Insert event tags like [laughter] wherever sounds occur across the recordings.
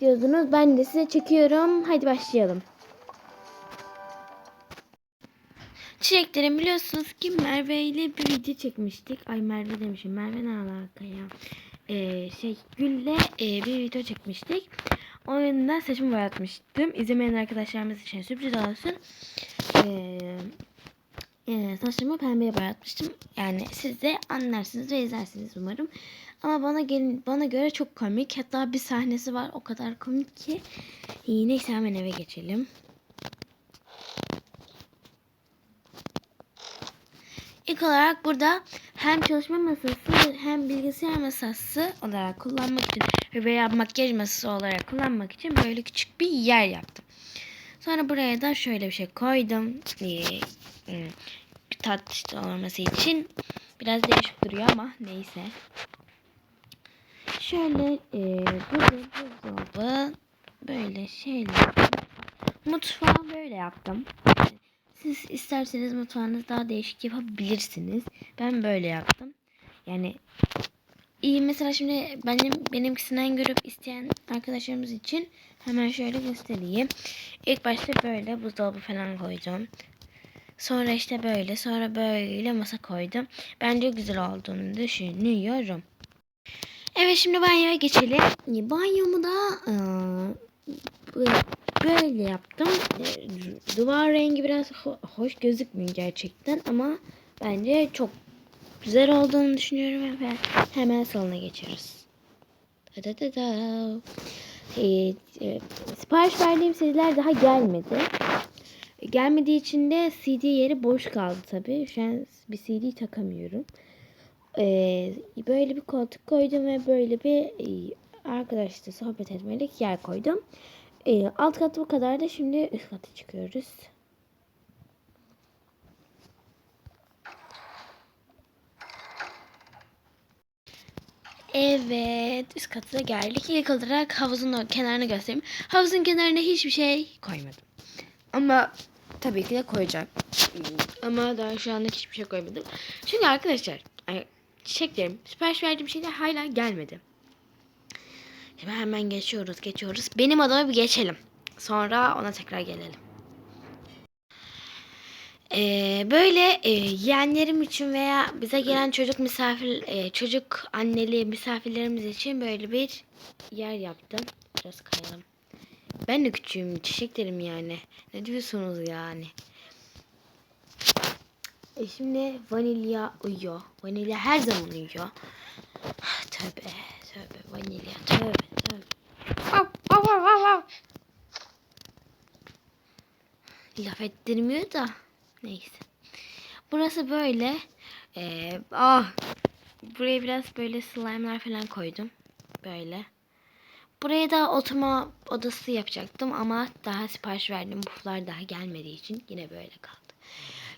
diyordunuz. Ben de size çekiyorum. Hadi başlayalım. Çiçeklerim biliyorsunuz ki Merve ile bir video çekmiştik. Ay Merve demişim. Merve ne alaka ya? Ee, şey Gül'le e, bir video çekmiştik. Oyunda saçımı boyatmıştım. İzlemeyen arkadaşlarımız için sürpriz olsun. Ee, e, saçımı pembeye boyatmıştım. Yani siz de anlarsınız ve izlersiniz umarım. Ama bana gelin bana göre çok komik. Hatta bir sahnesi var o kadar komik ki. İyi, neyse hemen eve geçelim. İlk olarak burada hem çalışma masası hem bilgisayar masası olarak kullanmak için veya makyaj masası olarak kullanmak için böyle küçük bir yer yaptım. Sonra buraya da şöyle bir şey koydum. Ee, e, bir tat olması için. Biraz değişik duruyor ama neyse. Şöyle e, buzdolabı böyle şeyler. Mutfağı böyle yaptım. Siz isterseniz mutfağınızı daha değişik yapabilirsiniz. Ben böyle yaptım. Yani iyi mesela şimdi benim benimkisinden görüp isteyen arkadaşlarımız için hemen şöyle göstereyim. İlk başta böyle buzdolabı falan koydum. Sonra işte böyle, sonra böyle masa koydum. Bence güzel olduğunu düşünüyorum. Evet şimdi banyoya geçelim. Banyomu da ıı, böyle yaptım. E, Duvar rengi biraz ho- hoş gözükmüyor gerçekten ama bence çok güzel olduğunu düşünüyorum ve hemen salona geçiyoruz. Da da da da. E, sipariş verdiğim CD'ler daha gelmedi. Gelmediği için de CD yeri boş kaldı tabii. Şu an bir CD takamıyorum. Ee, böyle bir koltuk koydum ve böyle bir e, arkadaşla sohbet etmelik yer koydum. Ee, alt kat bu kadar da şimdi üst kata çıkıyoruz. Evet üst kata da geldik. İlk olarak havuzun kenarını göstereyim. Havuzun kenarına hiçbir şey koymadım. Ama tabii ki de koyacağım. Ama daha şu anda hiçbir şey koymadım. Çünkü arkadaşlar çiçeklerim sipariş verdiğim şeyler hala gelmedi. Şimdi hemen geçiyoruz geçiyoruz. Benim odama bir geçelim. Sonra ona tekrar gelelim. Ee, böyle e, yeğenlerim için veya bize gelen çocuk misafir e, çocuk anneli misafirlerimiz için böyle bir yer yaptım. Biraz kayalım. Ben de küçüğüm çiçeklerim yani. Ne diyorsunuz yani? E şimdi vanilya uyuyor. Vanilya her zaman uyuyor. Tövbe tövbe vanilya tövbe tövbe. Av, av, av, av. Laf ettirmiyor da. Neyse. Burası böyle. Ee, ah. Buraya biraz böyle slime'lar falan koydum. Böyle. Buraya da oturma odası yapacaktım ama daha sipariş verdim. Puflar daha gelmediği için yine böyle kaldı.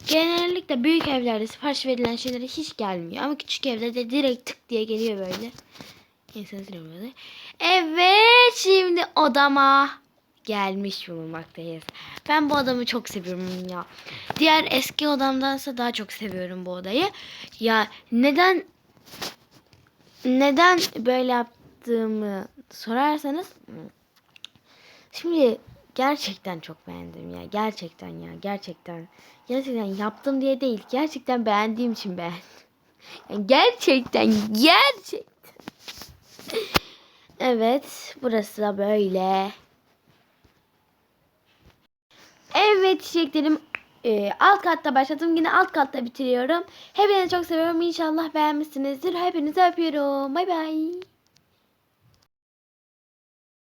Genellikle büyük evlerde sipariş verilen şeylere hiç gelmiyor. Ama küçük evde de direkt tık diye geliyor böyle. İnsanı böyle. Evet şimdi odama gelmiş bulunmaktayız. Ben bu odamı çok seviyorum ya. Diğer eski odamdansa daha çok seviyorum bu odayı. Ya neden neden böyle yaptığımı sorarsanız şimdi gerçekten çok beğendim ya. Gerçekten ya. Gerçekten. Gerçekten yaptım diye değil. Gerçekten beğendiğim için beğendim. [laughs] Yani gerçekten gerçekten. Evet. Burası da böyle. Evet çiçeklerim e, alt katta başladım. Yine alt katta bitiriyorum. Hepinizi çok seviyorum. İnşallah beğenmişsinizdir. Hepinizi öpüyorum. Bay bay.